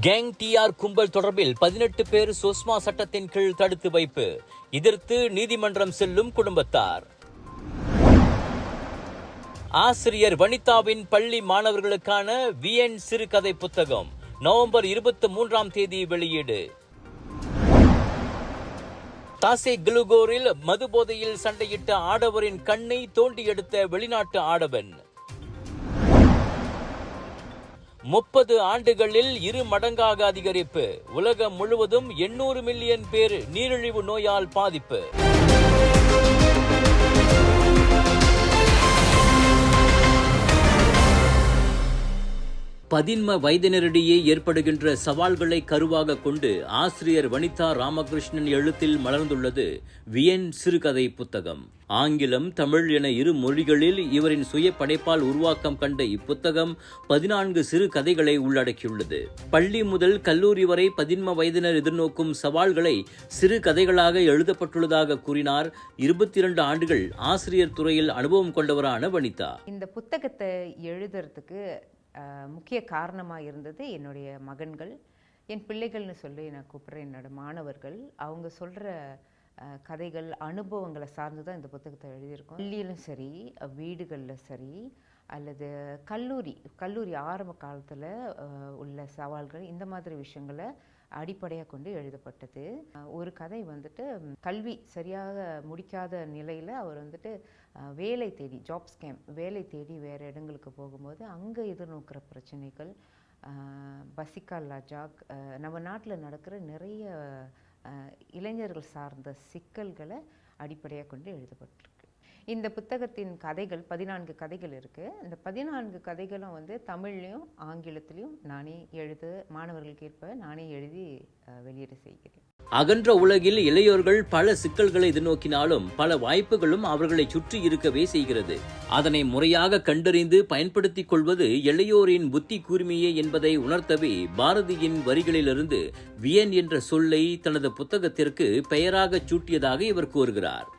Gang TR கும்பல் தொடர்பில் பதினெட்டு பேர் சுஷ்மா சட்டத்தின் கீழ் தடுத்து வைப்பு. எதிர்த்து நீதிமன்றம் செல்லும் குடும்பத்தார். ஆசிரியர் வனிதாவின் பள்ளி மாணவர்களுக்கான விஎன் சிறுகதை புத்தகம் நவம்பர் இருபத்தி மூன்றாம் தேதி வெளியீடு. தாசே கிலுகோரில் மதுபோதையில் சண்டையிட்ட ஆடவரின் கண்ணை தோண்டி எடுத்த வெளிநாட்டு ஆடவன். முப்பது ஆண்டுகளில் இரு மடங்காக அதிகரிப்பு. உலகம் முழுவதும் எண்ணூறு மில்லியன் பேர் நீரிழிவு நோயால் பாதிப்பு. பதின்ம வயதினரிடையே ஏற்படுகின்ற சவால்களை கருவாக கொண்டு ஆசிரியர் வனிதா ராமகிருஷ்ணன் எழுத்தில் மலர்ந்துள்ளது வியன் சிறுகதை புத்தகம். ஆங்கிலம் தமிழ் என இரு மொழிகளில் இவரின் சுய படைப்பால் உருவாக்கம் கண்ட இப்புத்தகம் பதினான்கு சிறு கதைகளை உள்ளடக்கியுள்ளது. பள்ளி முதல் கல்லூரி வரை பதின்ம வயதினர் எதிர்நோக்கும் சவால்களை சிறு கதைகளாக எழுதப்பட்டுள்ளதாக கூறினார் இருபத்தி இரண்டு ஆண்டுகள் ஆசிரியர் துறையில் அனுபவம் கொண்டவரான வனிதா. இந்த புத்தகத்தை எழுதுறதுக்கு முக்கிய காரணமாக இருந்தது என்னுடைய மகன்கள். என் பிள்ளைகள்னு சொல்லி நான் கூப்பிட்றேன். என்னோட மாணவர்கள். அவங்க சொல்கிற கதைகள் அனுபவங்களை சார்ந்து தான் இந்த புத்தகத்தை எழுதியிருக்கோம். பள்ளியிலும் சரி வீடுகளில் சரி அல்லது கல்லூரி கல்லூரி ஆரம்ப காலத்தில் உள்ள சவால்கள் இந்த மாதிரி விஷயங்களை அடிப்படையாக கொண்டு எழுதப்பட்டது. ஒரு கதை வந்துட்டு கல்வி சரியாக முடிக்காத நிலையில் அவர் வந்துட்டு வேலை தேடி ஜாப் ஸ்கேம் வேலை தேடி வேறு இடங்களுக்கு போகும்போது அங்கே எதிர்நோக்கிற பிரச்சனைகள் பசிகா லஜாக் நம்ம நாட்டில் நடக்கிற நிறைய இளைஞர்கள் சார்ந்த சிக்கல்களை அடிப்படையாக கொண்டு எழுதப்பட்டிருக்கு. இந்த புத்தகத்தின் கதைகள் பதினான்கு கதைகள் இருக்குது இந்த பதினான்கு கதைகளும் வந்து தமிழ்லேயும் ஆங்கிலத்திலையும் நானே எழுத மாணவர்களுக்கு ஏற்ப நானே எழுதி வெளியீடு வெளியிட செய்கிறேன். அகன்ற உலகில் இளையோர்கள் பல சிக்கல்களை எதிர்நோக்கினாலும் பல வாய்ப்புகளும் அவர்களை சுற்றி இருக்கவே செய்கிறது. அதனை முறையாக கண்டறிந்து பயன்படுத்திக் கொள்வது இளையோரின் புத்தி கூர்மையே என்பதை உணர்த்தவே பாரதியின் வரிகளிலிருந்து வியன் என்ற சொல்லை தனது புத்தகத்திற்கு பெயராகச் சூட்டியதாக இவர் கூறுகிறார்.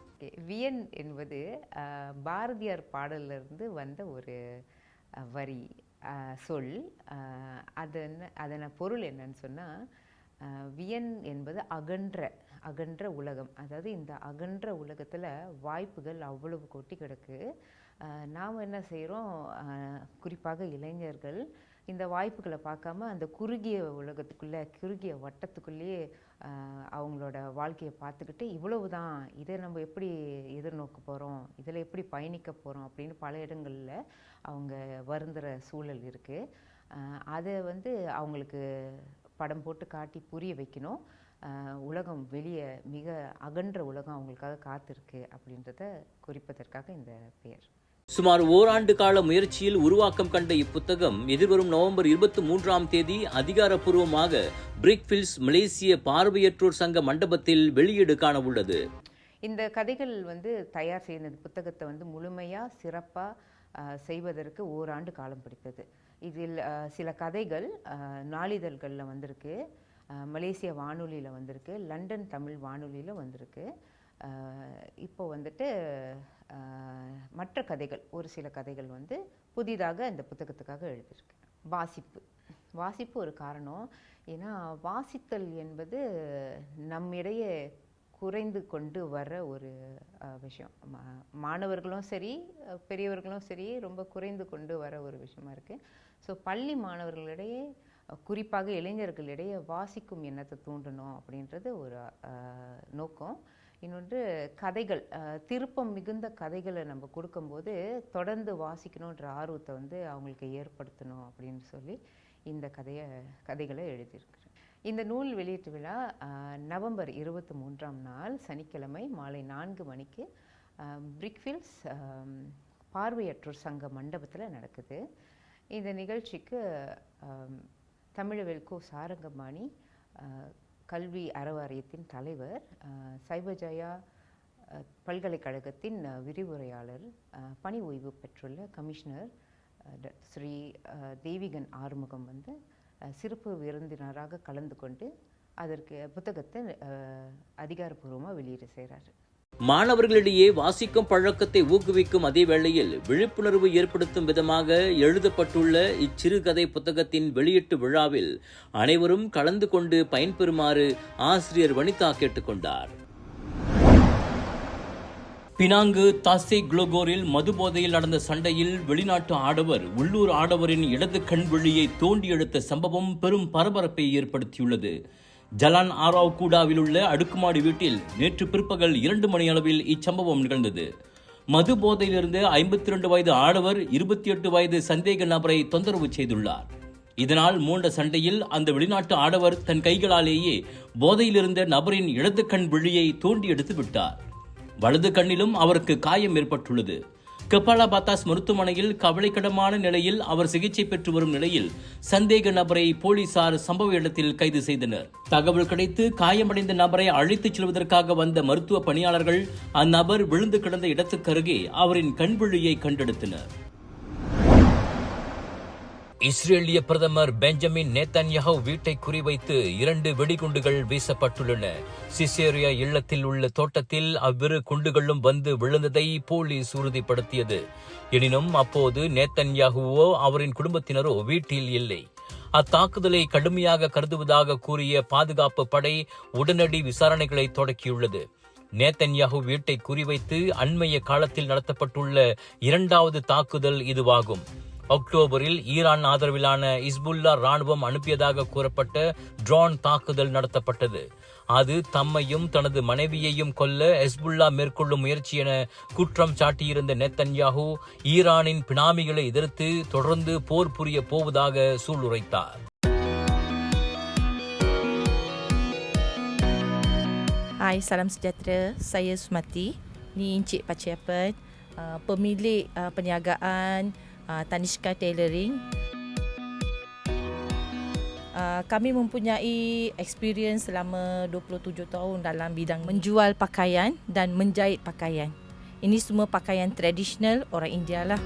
வியன் என்பது பாரதியார் பாடலிருந்து வந்த ஒரு வரி சொல். அதன் அது என்ன அதன பொருள் என்னன்னு சொன்னால் வியன் என்பது அகன்ற அகன்ற உலகம். அதாவது இந்த அகன்ற உலகத்தில் வாய்ப்புகள் அவ்வளவு கொட்டி கிடக்கு. நாம் என்ன செய்கிறோம் குறிப்பாக இளைஞர்கள் இந்த வாய்ப்புகளை பார்க்காம அந்த குறுகிய உலகத்துக்குள்ளே குறுகிய வட்டத்துக்குள்ளேயே அவங்களோட வாழ்க்கையை பார்த்துக்கிட்டு இவ்வளவு தான் இதை நம்ம எப்படி எதிர்நோக்க போகிறோம் இதில் எப்படி பயணிக்க போகிறோம் அப்படின்னு பல இடங்களில் அவங்க வருந்துகிற சூழல் இருக்குது அதை வந்து அவங்களுக்கு படம் போட்டு காட்டி புரிய வைக்கணும். உலகம் வெளியே மிக அகன்ற உலகம் அவங்களுக்காக காத்திருக்கு அப்படின்றத குறிப்பதற்காக இந்த பெயர். சுமார் ஓராண்டு கால முயற்சியில் உருவாக்கம் கண்ட இப்புத்தகம் எதிர்வரும் நவம்பர் இருபத்தி மூன்றாம் தேதி அதிகாரப்பூர்வமாக பிரிக்ஃபில்ஸ் மலேசிய பார்வையற்றோர் சங்க மண்டபத்தில் வெளியீடு காண உள்ளது இந்த கதைகள் வந்து தயார் செய்த புத்தகத்தை வந்து முழுமையாக சிறப்பாக செய்வதற்கு ஓராண்டு காலம் பிடித்தது. இதில் சில கதைகள் நாளிதழ்களில் வந்திருக்கு. மலேசிய வானொலியில் வந்திருக்கு. லண்டன் தமிழ் வானொலியில் வந்திருக்கு. இப்போ வந்துட்டு மற்ற கதைகள் ஒரு சில கதைகள் வந்து புதிதாக இந்த புத்தகத்துக்காக எழுதியிருக்கு வாசிப்பு. வாசிப்பு ஒரு காரணம். ஏன்னா வாசித்தல் என்பது நம்மிடையே குறைந்து கொண்டு வர ஒரு விஷயம். மா- மாணவர்களும் சரி பெரியவர்களும் சரி ரொம்ப குறைந்து கொண்டு வர ஒரு விஷயமா இருக்குது ஸோ பள்ளி மாணவர்களிடையே குறிப்பாக இளைஞர்களிடையே வாசிக்கும் எண்ணத்தை தூண்டணும் அப்படின்றது ஒரு நோக்கம். இன்னொன்று கதைகள் திருப்பம் மிகுந்த கதைகளை நம்ம கொடுக்கும்போது தொடர்ந்து வாசிக்கணுன்ற ஆர்வத்தை வந்து அவங்களுக்கு ஏற்படுத்தணும் அப்படின்னு சொல்லி இந்த கதையை கதைகளை எழுதியிருக்கிறேன். இந்த நூல் வெளியீட்டு விழா நவம்பர் இருபத்தி மூன்றாம் நாள் சனிக்கிழமை மாலை நான்கு மணிக்கு அஹ், பார்வையற்றோர் சங்க மண்டபத்தில் நடக்குது. இந்த நிகழ்ச்சிக்கு அஹ், தமிழவேல் கோ சாரங்கபாணி கல்வி அறவாரியத்தின் தலைவர் சைபஜயா பல்கலைக்கழகத்தின் விரிவுரையாளர் பணி ஓய்வு பெற்றுள்ள கமிஷனர் ஸ்ரீ தேவிகன் ஆறுமுகம் வந்து சிறப்பு விருந்தினராக கலந்து கொண்டு அதற்கு புத்தகத்தை அதிகாரப்பூர்வமாக வெளியீடு செய்கிறாரு மாணவர்களிடையே வாசிக்கும் பழக்கத்தை ஊக்குவிக்கும் அதே வேளையில் விழிப்புணர்வு ஏற்படுத்தும் விதமாக எழுதப்பட்டுள்ள இச்சிறுகதை புத்தகத்தின் வெளியீட்டு விழாவில் அனைவரும் கலந்து கொண்டு பயன்பெறுமாறு ஆசிரியர் வனிதா கேட்டுக்கொண்டார். பினாங்கு தாசே குளோகோரில் மதுபோதையில் நடந்த சண்டையில் வெளிநாட்டு ஆடவர் உள்ளூர் ஆடவரின் இடது கண் விழியை தோண்டி எடுத்த சம்பவம் பெரும் பரபரப்பை ஏற்படுத்தியுள்ளது. ஜலான் ஆராவ் கூடாவில் உள்ள அடுக்குமாடி வீட்டில் நேற்று பிற்பகல் இரண்டு மணி அளவில் இச்சம்பவம் நிகழ்ந்தது. மது போதையிலிருந்து ஐம்பத்தி இரண்டு வயது ஆடவர் இருபத்தி எட்டு வயது சந்தேக நபரை தொந்தரவு செய்துள்ளார். இதனால் மூண்ட சண்டையில் அந்த வெளிநாட்டு ஆடவர் தன் கைகளாலேயே போதையிலிருந்த நபரின் இடது கண் விழியை தோண்டி எடுத்து விட்டார் வலது கண்ணிலும் அவருக்கு காயம் ஏற்பட்டுள்ளது. கபாலா பாத்தாஸ் மருத்துவமனையில் கவலைக்கிடமான நிலையில் அவர் சிகிச்சை பெற்று வரும் நிலையில் சந்தேக நபரை போலீசார் சம்பவ இடத்தில் கைது செய்தனர். தகவல் கிடைத்து காயமடைந்த நபரை அழைத்துச் செல்வதற்காக வந்த மருத்துவ பணியாளர்கள் அந்நபர் விழுந்து கிடந்த இடத்துக்கருகே அவரின் கண்விழியை கண்டெடுத்தனர். இஸ்ரேலிய பிரதமர் பெஞ்சமின் நேத்தன்யாஹு வீட்டை குறிவைத்து இரண்டு வெடிகுண்டுகள் வீசப்பட்டுள்ளன. சிசேரியா இல்லத்தில் உள்ள தோட்டத்தில் அவ்விரு குண்டுகளும் வந்து விழுந்ததை போலீஸ் உறுதிப்படுத்தியது. எனினும் அப்போது நேத்தன்யாகுவோ அவரின் குடும்பத்தினரோ வீட்டில் இல்லை. அத்தாக்குதலை கடுமையாக கருதுவதாக கூறிய பாதுகாப்பு படை உடனடி விசாரணைகளை தொடக்கியுள்ளது. நேத்தன்யாகு வீட்டை குறிவைத்து அண்மைய காலத்தில் நடத்தப்பட்டுள்ள இரண்டாவது தாக்குதல் இதுவாகும். அக்டோபரில் ஈரான் ஆதரவிலான இஸ்புல்லா ராணுவம் அனுப்பியதாக கூறப்பட்ட ட்ரோன் தாக்குதல் நடத்தப்பட்டது அது தம்மையும் தனது மனைவியையும் கொல்ல ஹெஸ்புல்லா மேற்கொள்ளும் முயற்சி என குற்றம் சாட்டியிருந்த நெத்தன்யாஹூ ஈரானின் பினாமிகளை எதிர்த்து தொடர்ந்து போர் புரிய போவதாக சூளுரைத்தார் Hai, salam sejahtera. Saya Sumati. Ni Encik Paciapan, uh, ah, pemilik uh, perniagaan uh, Tanishka Tailoring. Uh, kami mempunyai experience selama 27 tahun dalam bidang menjual pakaian dan menjahit pakaian. Ini semua pakaian tradisional orang India lah.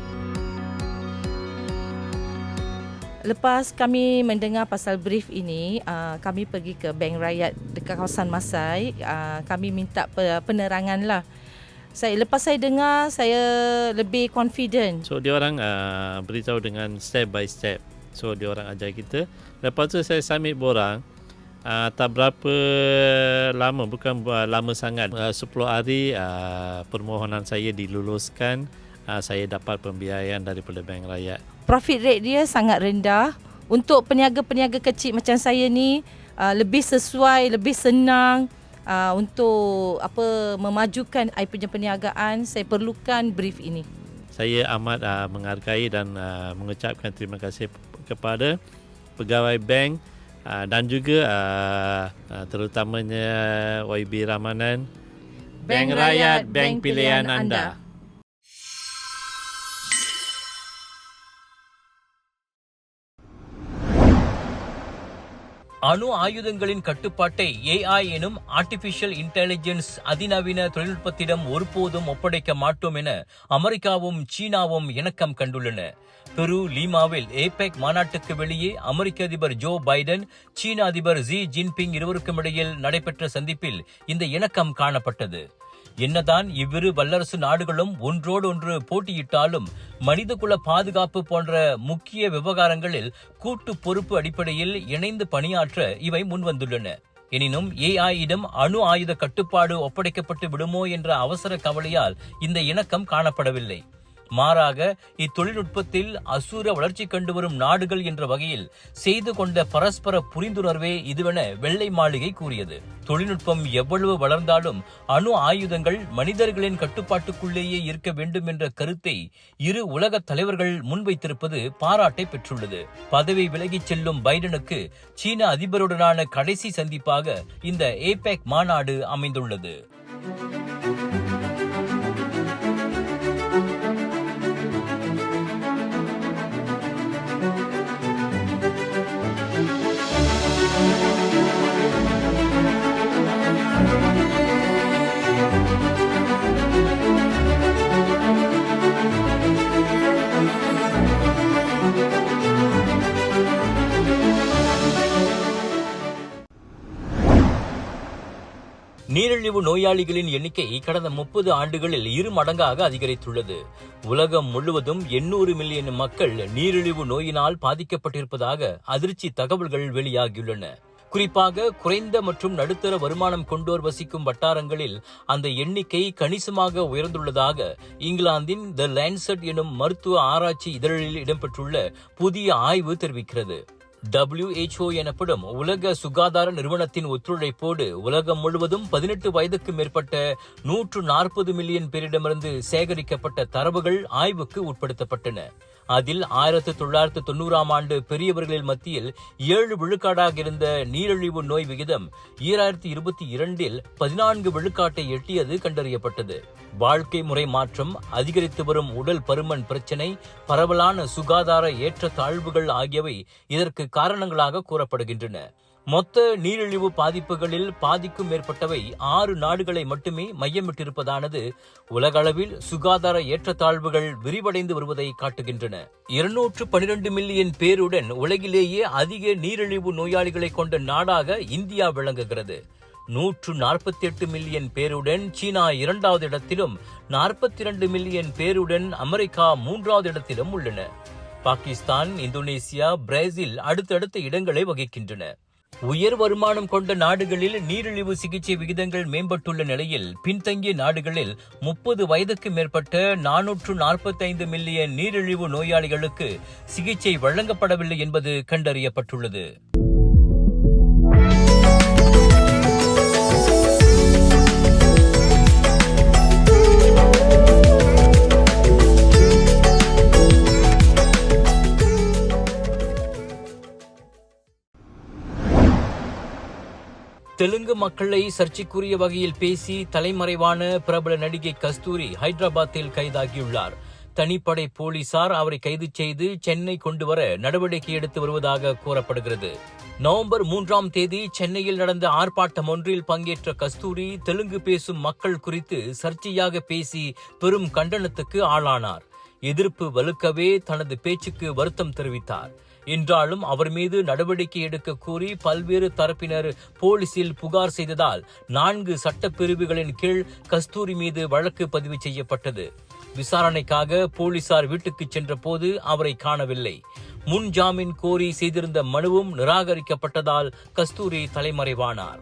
Lepas kami mendengar pasal brief ini, uh, kami pergi ke Bank Rakyat dekat kawasan Masai. Kami minta pe- penerangan lah. Saya lepas saya dengar, saya lebih confident. So dia orang uh, beritahu dengan step by step. So dia orang ajar kita. Lepas tu saya submit borang. Uh, tak berapa lama, bukan uh, lama sangat. Uh, 10 hari uh, permohonan saya diluluskan. Uh, saya dapat pembiayaan daripada Bank Rakyat. Profit rate dia sangat rendah. Untuk peniaga-peniaga kecil macam saya ni, uh, lebih sesuai, lebih senang uh, untuk apa memajukan I punya perniagaan, saya perlukan brief ini. Saya amat uh, menghargai dan uh, mengucapkan terima kasih kepada pegawai bank uh, dan juga uh, uh, terutamanya YB Ramanan. Bank Rakyat, bank pilihan anda. அணு ஆயுதங்களின் கட்டுப்பாட்டை AI எனும் artificial intelligence அதிநவீன தொழில்நுட்பத்திடம் ஒருபோதும் ஒப்படைக்க மாட்டோம் என அமெரிக்காவும் சீனாவும் இணக்கம் கண்டுள்ளன. பெரு லீமாவில் ஏபெக் மாநாட்டுக்கு வெளியே அமெரிக்க அதிபர் ஜோ பைடன் சீன அதிபர் ஜி ஜின்பிங் இருவருக்கும் இடையில் நடைபெற்ற சந்திப்பில் இந்த இணக்கம் காணப்பட்டது. என்னதான் இவ்விரு வல்லரசு நாடுகளும் ஒன்றோடு ஒன்று போட்டியிட்டாலும் மனிதகுல பாதுகாப்பு போன்ற முக்கிய விவகாரங்களில் கூட்டு பொறுப்பு அடிப்படையில் இணைந்து பணியாற்ற இவை முன்வந்துள்ளன. எனினும் ஏஐயிடம் அணு ஆயுத கட்டுப்பாடு ஒப்படைக்கப்பட்டு விடுமோ என்ற அவசர கவலையால் இந்த இணக்கம் காணப்படவில்லை. மாறாக இத்தொழில்நுட்பத்தில் அசூர வளர்ச்சி கண்டு வரும் நாடுகள் என்ற வகையில் செய்து கொண்ட பரஸ்பர புரிந்துணர்வே இதுவென வெள்ளை மாளிகை கூறியது. தொழில்நுட்பம் எவ்வளவு வளர்ந்தாலும் அணு ஆயுதங்கள் மனிதர்களின் கட்டுப்பாட்டுக்குள்ளேயே இருக்க வேண்டும் என்ற கருத்தை இரு உலக தலைவர்கள் முன்வைத்திருப்பது பாராட்டை பெற்றுள்ளது. பதவி விலகிச் செல்லும் பைடனுக்கு சீன அதிபருடனான கடைசி சந்திப்பாக இந்த ஏபேக் மாநாடு அமைந்துள்ளது. நீரிழிவு நோயாளிகளின் எண்ணிக்கை கடந்த முப்பது ஆண்டுகளில் இரு மடங்காக அதிகரித்துள்ளது. உலகம் முழுவதும் எண்ணூறு மில்லியன் மக்கள் நீரிழிவு நோயினால் பாதிக்கப்பட்டிருப்பதாக அதிர்ச்சி தகவல்கள் வெளியாகியுள்ளன. குறிப்பாக குறைந்த மற்றும் நடுத்தர வருமானம் கொண்டோர் வசிக்கும் வட்டாரங்களில் அந்த எண்ணிக்கை கணிசமாக உயர்ந்துள்ளதாக இங்கிலாந்தின் த லேன்சட் எனும் மருத்துவ ஆராய்ச்சி இதழில் இடம்பெற்றுள்ள புதிய ஆய்வு தெரிவிக்கிறது. WHO எனப்படும் உலக சுகாதார நிறுவனத்தின் ஒத்துழைப்போடு உலகம் முழுவதும் பதினெட்டு வயதுக்கு மேற்பட்ட நூற்று நாற்பது மில்லியன் பேரிடமிருந்து சேகரிக்கப்பட்ட தரவுகள் ஆய்வுக்கு உட்படுத்தப்பட்டன. அதில் ஆயிரத்தி தொள்ளாயிரத்து தொண்ணூறாம் ஆண்டு பெரியவர்களில் மத்தியில் ஏழு விழுக்காடாக இருந்த நீரிழிவு நோய் விகிதம் ஈராயிரத்தி இருபத்தி இரண்டில் பதினான்கு விழுக்காட்டை எட்டியது கண்டறியப்பட்டது. வாழ்க்கை முறை மாற்றம் அதிகரித்து வரும் உடல் பருமன் பிரச்சினை பரவலான சுகாதார ஏற்றத்தாழ்வுகள் ஆகியவை இதற்கு காரணங்களாக கூறப்படுகின்றன. மொத்த நீரிழிவு பாதிப்புகளில் பாதிக்கும் மேற்பட்டவை ஆறு நாடுகளை மட்டுமே மையமிட்டிருப்பதானது. உலகளவில் சுகாதார ஏற்றத்தாழ்வுகள் விரிவடைந்து வருவதை காட்டுகின்றன. இருநூற்று பனிரெண்டு மில்லியன் பேருடன் உலகிலேயே அதிக நீரிழிவு நோயாளிகளை கொண்ட நாடாக இந்தியா விளங்குகிறது. நூற்று நாற்பத்தி எட்டு மில்லியன் பேருடன் சீனா இரண்டாவது இடத்திலும் நாற்பத்தி இரண்டு மில்லியன் பேருடன் அமெரிக்கா மூன்றாவது இடத்திலும் உள்ளன. பாகிஸ்தான் இந்தோனேசியா பிரேசில் அடுத்தடுத்த இடங்களை வகிக்கின்றன. உயர் வருமானம் கொண்ட நாடுகளில் நீரிழிவு சிகிச்சை விகிதங்கள் மேம்பட்டுள்ள நிலையில் பின்தங்கிய நாடுகளில் முப்பது வயதுக்கு மேற்பட்ட நானூற்று நாற்பத்தைந்து மில்லியன் நீரிழிவு நோயாளிகளுக்கு சிகிச்சை வழங்கப்படவில்லை என்பது கண்டறியப்பட்டுள்ளது. தெலுங்கு மக்களை சர்ச்சைக்குரிய வகையில் பேசி தலைமறைவான பிரபல நடிகை கஸ்தூரி ஹைதராபாத்தில் கைதாகியுள்ளார். தனிப்படை போலீசார் அவரை கைது செய்து சென்னை கொண்டு வர நடவடிக்கை எடுத்து வருவதாக கூறப்படுகிறது. நவம்பர் மூன்றாம் தேதி சென்னையில் நடந்த ஆர்ப்பாட்டம் ஒன்றில் பங்கேற்ற கஸ்தூரி தெலுங்கு பேசும் மக்கள் குறித்து சர்ச்சையாக பேசி பெரும் கண்டனத்துக்கு ஆளானார். எதிர்ப்பு வலுக்கவே தனது பேச்சுக்கு வருத்தம் தெரிவித்தார். என்றாலும் அவர் மீது நடவடிக்கை எடுக்க கோரி பல்வேறு தரப்பினர் போலீசில் புகார் செய்ததால் நான்கு சட்டப்பிரிவுகளின் கீழ் கஸ்தூரி மீது வழக்கு பதிவு செய்யப்பட்டது. விசாரணைக்காக போலீசார் வீட்டுக்கு சென்றபோது அவரை காணவில்லை. முன் ஜாமீன் கோரி செய்திருந்த மனுவும் நிராகரிக்கப்பட்டதால் கஸ்தூரி தலைமறைவானார்.